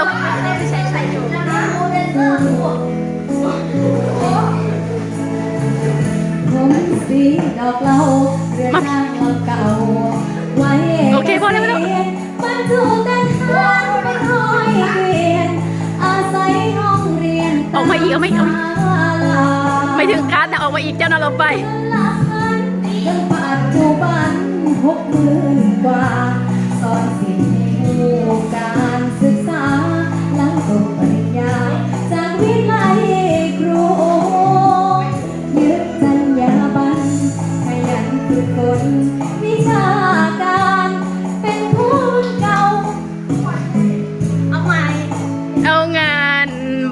ร็วโอเคพอแล้วไม่ต้องออกมาอีกเอาไม่เอาไม่ถึงคัดนะออกมาอีกเจ้านาลงไป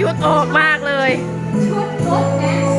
ชุดออกมากเลย ชุดรถแม่